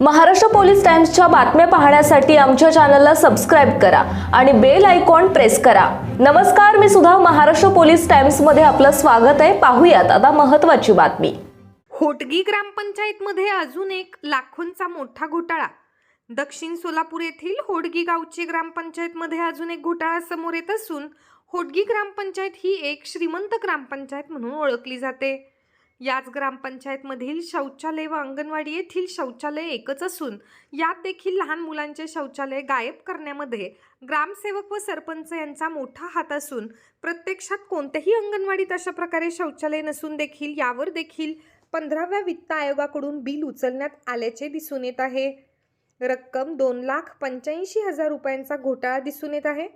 Maharashtra police टाइम्सच्या बातम्या पाहण्यासाठी आमच्या चॅनलला सबस्क्राईब करा आणि बेल आयकॉन प्रेस करा. नमस्कार मी सुद्धा महाराष्ट्र पोलीस टाइम्समध्ये आपलं स्वागत आहे. पाहूयात आता महत्त्वाची बातमी. होटगी ग्रामपंचायतमध्ये अजून एक लाखोंचा मोठा घोटाळा. दक्षिण सोलापूर येथील होडगी गावची ग्रामपंचायतमध्ये अजून एक घोटाळा समोर येत असून होडगी ग्रामपंचायत ही एक श्रीमंत ग्रामपंचायत म्हणून ओळखली जाते. याच ग्रामपंचायतमधील शौचालय व अंगणवाडी येथील शौचालय एकच असून यात देखील लहान मुलांचे शौचालय गायब करण्यामध्ये ग्रामसेवक व सरपंच यांचा मोठा हात असून प्रत्यक्षात कोणत्याही अंगणवाडीत अशा प्रकारे शौचालय नसून देखील यावर देखील पंधराव्या वित्त आयोगाकडून बिल उचलण्यात आल्याचे दिसून येत आहे. रक्कम दोन लाख पंच्याऐंशी हजार रुपयांचा घोटाळा दिसून येत आहे.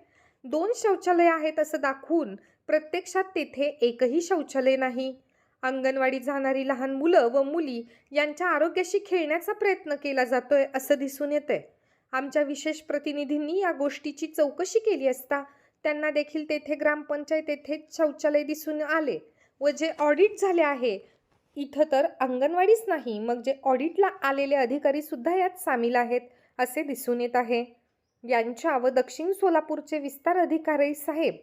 दोन शौचालय आहेत असं दाखवून प्रत्यक्षात तेथे एकही शौचालय नाही. अंगणवाडीत जाणारी लहान मुलं व मुली यांच्या आरोग्याशी खेळण्याचा प्रयत्न केला जातोय असं दिसून येतंय. आमच्या विशेष प्रतिनिधींनी या गोष्टीची चौकशी केली असता त्यांना देखील तेथे ग्रामपंचायत येथे शौचालय दिसून आले व जे ऑडिट झाले आहे इथं तर अंगणवाडीच नाही मग जे ऑडिटला आलेले अधिकारी सुद्धा यात सामील आहेत असे दिसून येत आहे. यांच्या व दक्षिण सोलापूरचे विस्तार अधिकारी साहेब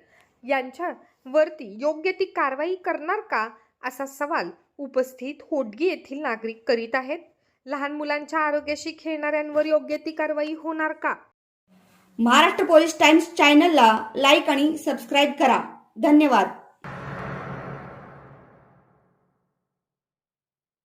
यांच्यावरती योग्य ती कारवाई करणार का असा सवाल उपस्थित होडगी येथील नागरिक करीत आहेत. लहान मुलांच्या आरोग्याशी खेळणाऱ्यांवर योग्य ती कारवाई होणार का? महाराष्ट्र पोलीस टाइम्स चॅनलला लाईक आणि सबस्क्राईब करा. धन्यवाद.